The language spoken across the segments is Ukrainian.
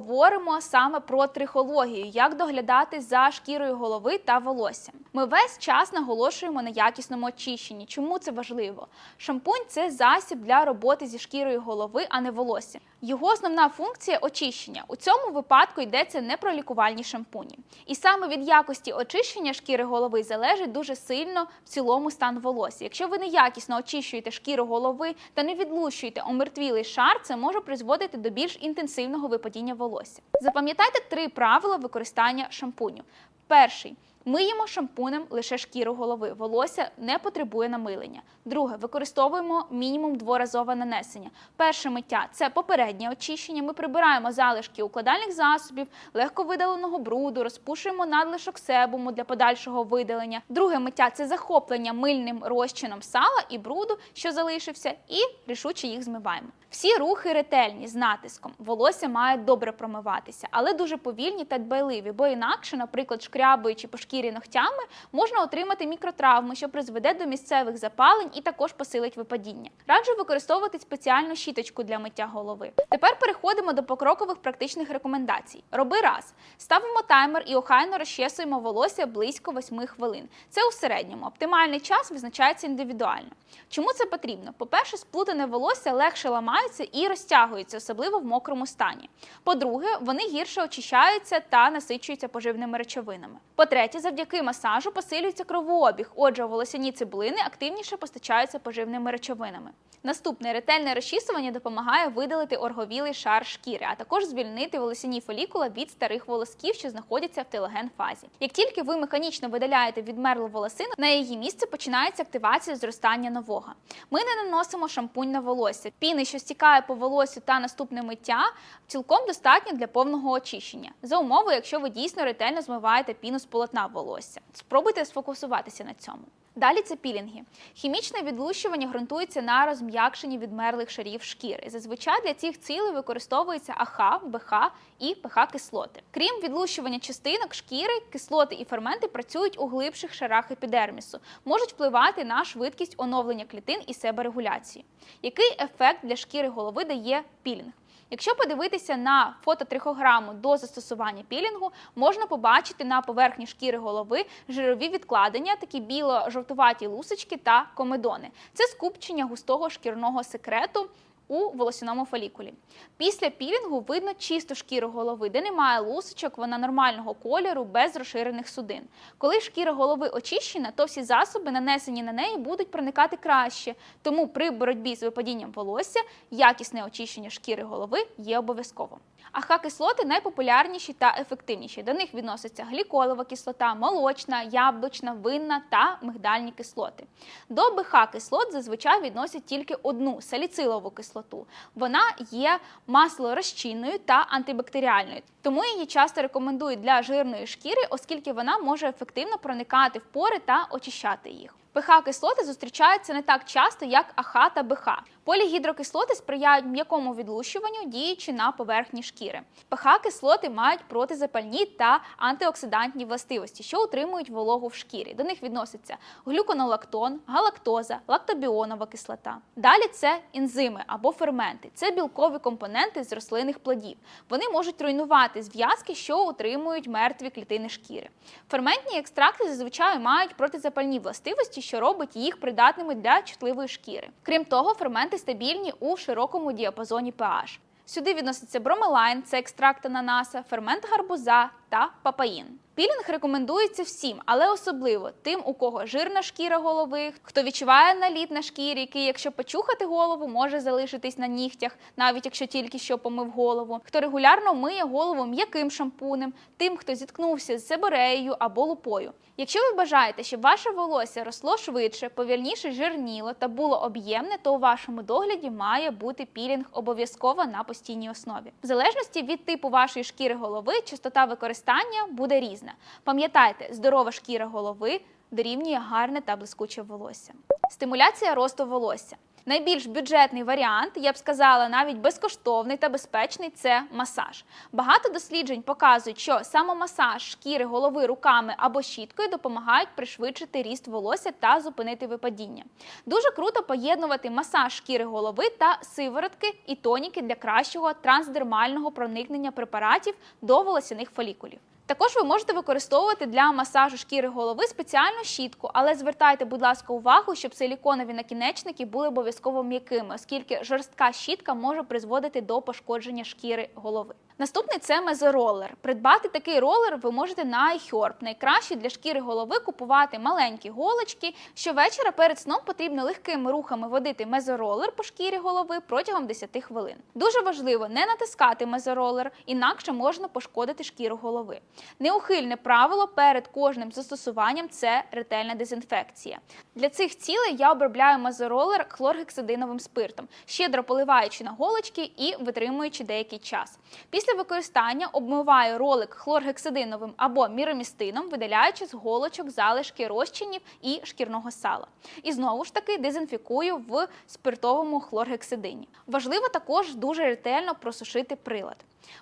Говоримо саме про трихологію, як доглядати за шкірою голови та волоссям. Ми весь час наголошуємо на якісному очищенні. Чому це важливо? Шампунь це засіб для роботи зі шкірою голови, а не волосся. Його основна функція очищення. У цьому випадку йдеться не про лікувальні шампуні. І саме від якості очищення шкіри голови залежить дуже сильно в цілому стан волосся. Якщо ви неякісно очищуєте шкіру голови та не відлущуєте омертвілий шар, це може призводити до більш інтенсивного випадіння волосся. Запам'ятайте три правила використання шампуню. Перший. Миємо шампунем лише шкіру голови. Волосся не потребує намилення. Друге, використовуємо мінімум дворазове нанесення. Перше миття це попереднє очищення. Ми прибираємо залишки укладальних засобів, легко видаленого бруду, розпушуємо надлишок себуму для подальшого видалення. Друге миття це захоплення мильним розчином сала і бруду, що залишився, і рішуче їх змиваємо. Всі рухи ретельні з натиском. Волосся має добре промиватися, але дуже повільні та дбайливі, бо інакше, наприклад, шкрябуючи по шкірі ногтями, можна отримати мікротравми, що призведе до місцевих запалень і також посилить випадіння. Раджу використовувати спеціальну щіточку для миття голови. Тепер переходимо до покрокових практичних рекомендацій. Роби раз. Ставимо таймер і охайно розчесуємо волосся близько 8 хвилин. Це у середньому. Оптимальний час визначається індивідуально. Чому це потрібно? По-перше, сплутане волосся легше ламаються і розтягуються, особливо в мокрому стані. По-друге, вони гірше очищаються та насичуються поживними речовинами. По-третє, завдяки масажу посилюється кровообіг, отже, волосяні цеблини активніше постачаються поживними речовинами. Наступне ретельне розчісування допомагає видалити орговілий шар шкіри, а також звільнити волосяні фолікула від старих волосків, що знаходяться в телоген фазі. Як тільки ви механічно видаляєте відмерлу волосину, на її місце починається активація зростання нового. Ми не наносимо шампунь на волосся. Піни, що стікає по волосю та наступне миття, цілком достатньо для повного очищення. За умови, якщо ви дійсно ретельно змиваєте піну з полотна волосся. Спробуйте сфокусуватися на цьому. Далі це пілінги. Хімічне відлущування ґрунтується на розм'якшенні відмерлих шарів шкіри. Зазвичай для цих цілей використовується АХ, БХ і ПХ-кислоти. Крім відлущування частинок шкіри, кислоти і ферменти працюють у глибших шарах епідермісу, можуть впливати на швидкість оновлення клітин і себорегуляції. Який ефект для шкіри голови дає пілінг? Якщо подивитися на фототрихограму до застосування пілінгу, можна побачити на поверхні шкіри голови жирові відкладення, такі біло-жовтуваті лусочки та комедони. Це скупчення густого шкірного секрету. У волосяному фолікулі. Після пілінгу видно чисту шкіру голови, де немає лусочок, вона нормального кольору, без розширених судин. Коли шкіра голови очищена, то всі засоби, нанесені на неї, будуть проникати краще. Тому при боротьбі з випадінням волосся якісне очищення шкіри голови є обов'язково. АХ-кислоти найпопулярніші та ефективніші. До них відносяться гліколова кислота, молочна, яблучна, винна та мигдальні кислоти. До БХ-кислот зазвичай відносять тільки одну саліцилову кислоту. Вона є маслорозчинною та антибактеріальною, тому її часто рекомендують для жирної шкіри, оскільки вона може ефективно проникати в пори та очищати їх. ПХ-кислоти зустрічаються не так часто, як АХ та БХ. Полігідрокислоти сприяють м'якому відлущуванню, діючи на поверхні шкіри. ПХ-кислоти мають протизапальні та антиоксидантні властивості, що утримують вологу в шкірі. До них відносяться глюконолактон, галактоза, лактобіонова кислота. Далі це ензими або ферменти. Це білкові компоненти з рослинних плодів. Вони можуть руйнувати зв'язки, що утримують мертві клітини шкіри. Ферментні екстракти зазвичай мають протизапальні властивості, що робить їх придатними для чутливої шкіри. Крім того, ферменти стабільні у широкому діапазоні pH. Сюди відноситься бромелайн, це екстракт ананаса, фермент гарбуза та папаїн. Пілінг рекомендується всім, але особливо тим, у кого жирна шкіра голови, хто відчуває наліт на шкірі, який, якщо почухати голову, може залишитись на нігтях, навіть якщо тільки що помив голову, хто регулярно миє голову м'яким шампунем, тим, хто зіткнувся з себореєю або лупою. Якщо ви бажаєте, щоб ваше волосся росло швидше, повільніше жирніло та було об'ємне, то у вашому догляді має бути пілінг обов'язково на постійній основі. В залежності від типу вашої шкіри голови, частота використання буде різна. Пам'ятайте, здорова шкіра голови дорівнює гарне та блискуче волосся. Стимуляція росту волосся. Найбільш бюджетний варіант, я б сказала, навіть безкоштовний та безпечний це масаж. Багато досліджень показують, що самомасаж шкіри голови руками або щіткою допомагають пришвидшити ріст волосся та зупинити випадіння. Дуже круто поєднувати масаж шкіри голови та сиворотки і тоніки для кращого трансдермального проникнення препаратів до волосяних фолікулів. Також ви можете використовувати для масажу шкіри голови спеціальну щітку, але звертайте, будь ласка, увагу, щоб силіконові накінечники були обов'язково м'якими, оскільки жорстка щітка може призводити до пошкодження шкіри голови. Наступний це мезоролер. Придбати такий ролер ви можете на iHerb. Найкраще для шкіри голови купувати маленькі голочки. Щовечора перед сном потрібно легкими рухами водити мезоролер по шкірі голови протягом 10 хвилин. Дуже важливо не натискати мезоролер, інакше можна пошкодити шкіру голови. Неухильне правило перед кожним застосуванням це ретельна дезінфекція. Для цих цілей я обробляю мезоролер хлоргексидиновим спиртом, щедро поливаючи на голочки і витримуючи деякий час. Після використання обмиваю ролик хлоргексидиновим або міромістином, видаляючи з голочок залишки розчинів і шкірного сала. І знову ж таки дезінфікую в спиртовому хлоргексидині. Важливо також дуже ретельно просушити прилад.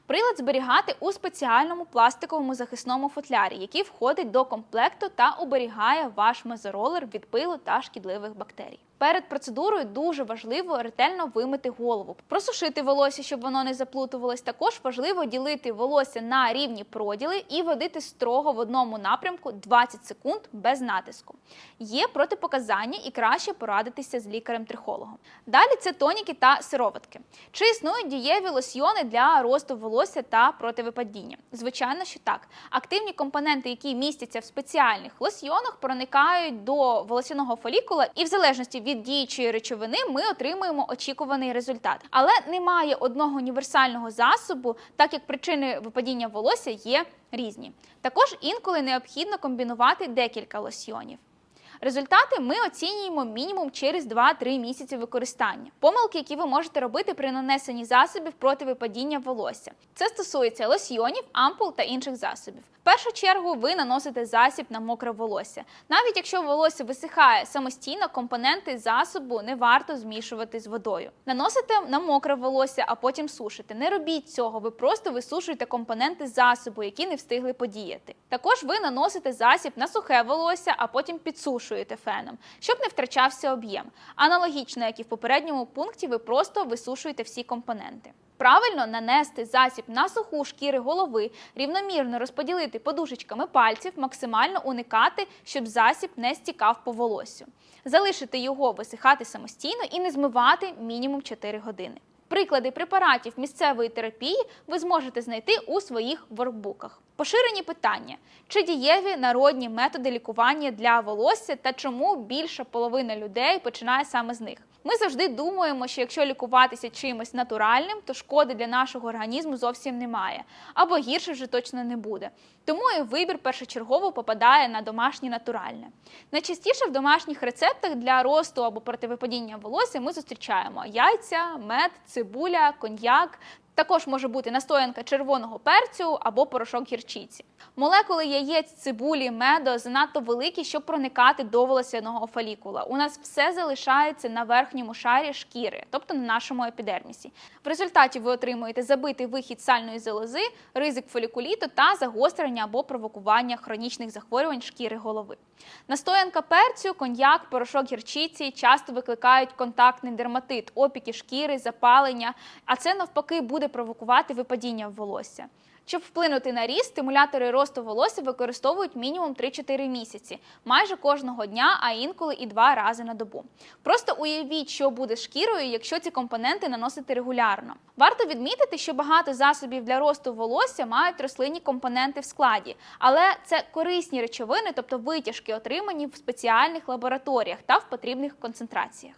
Прилад зберігати у спеціальному пластиковому захисному футлярі, який входить до комплекту та оберігає ваш мезоролер від пилу та шкідливих бактерій. Перед процедурою дуже важливо ретельно вимити голову, просушити волосся, щоб воно не заплутувалось. Також важливо ділити волосся на рівні проділи і водити строго в одному напрямку 20 секунд без натиску. Є протипоказання і краще порадитися з лікарем-трихологом. Далі це тоніки та сироватки. Чи існують дієві лосьйони для росту волосся та противипадіння? Звичайно, що так. Активні компоненти, які містяться в спеціальних лосьйонах, проникають до волосяного фолікула, і в залежності від діючої речовини ми отримуємо очікуваний результат. Але немає одного універсального засобу, так як причини випадіння волосся є різні. Також інколи необхідно комбінувати декілька лосьйонів. Результати ми оцінюємо мінімум через 2-3 місяці використання. Помилки, які ви можете робити при нанесенні засобів проти випадіння волосся. Це стосується лосьйонів, ампул та інших засобів. В першу чергу ви наносите засіб на мокре волосся. Навіть якщо волосся висихає самостійно, компоненти засобу не варто змішувати з водою. Наносите на мокре волосся, а потім сушите. Не робіть цього, ви просто висушуєте компоненти засобу, які не встигли подіяти. Також ви наносите засіб на сухе волосся, а потім підсушуєте феном, щоб не втрачався об'єм. Аналогічно, як і в попередньому пункті, ви просто висушуєте всі компоненти. Правильно нанести засіб на суху шкіри голови, рівномірно розподілити подушечками пальців, максимально уникати, щоб засіб не стікав по волосю. Залишити його висихати самостійно і не змивати мінімум 4 години. Приклади препаратів місцевої терапії ви зможете знайти у своїх воркбуках. Поширені питання: чи дієві народні методи лікування для волосся та чому більша половина людей починає саме з них? Ми завжди думаємо, що якщо лікуватися чимось натуральним, то шкоди для нашого організму зовсім немає, або гірше вже точно не буде. Тому і вибір першочергово попадає на домашнє натуральне. Найчастіше в домашніх рецептах для росту або противипадіння волосся ми зустрічаємо яйця, мед, цибуля, коньяк. Також може бути настоянка червоного перцю або порошок гірчиці. Молекули яєць, цибулі, меду занадто великі, щоб проникати до волосяного фолікула. У нас все залишається на верхньому шарі шкіри, тобто на нашому епідермісі. В результаті ви отримуєте забитий вихід сальної залози, ризик фолікуліту та загострення або провокування хронічних захворювань шкіри голови. Настоянка перцю, коньяк, порошок гірчиці часто викликають контактний дерматит, опіки шкіри, запалення, а це навпаки буде провокувати випадіння волосся. Щоб вплинути на ріст, стимулятори росту волосся використовують мінімум 3-4 місяці, майже кожного дня, а інколи і два рази на добу. Просто уявіть, що буде шкірою, якщо ці компоненти наносити регулярно. Варто відмітити, що багато засобів для росту волосся мають рослинні компоненти в складі, але це корисні речовини, тобто витяжки, отримані в спеціальних лабораторіях та в потрібних концентраціях.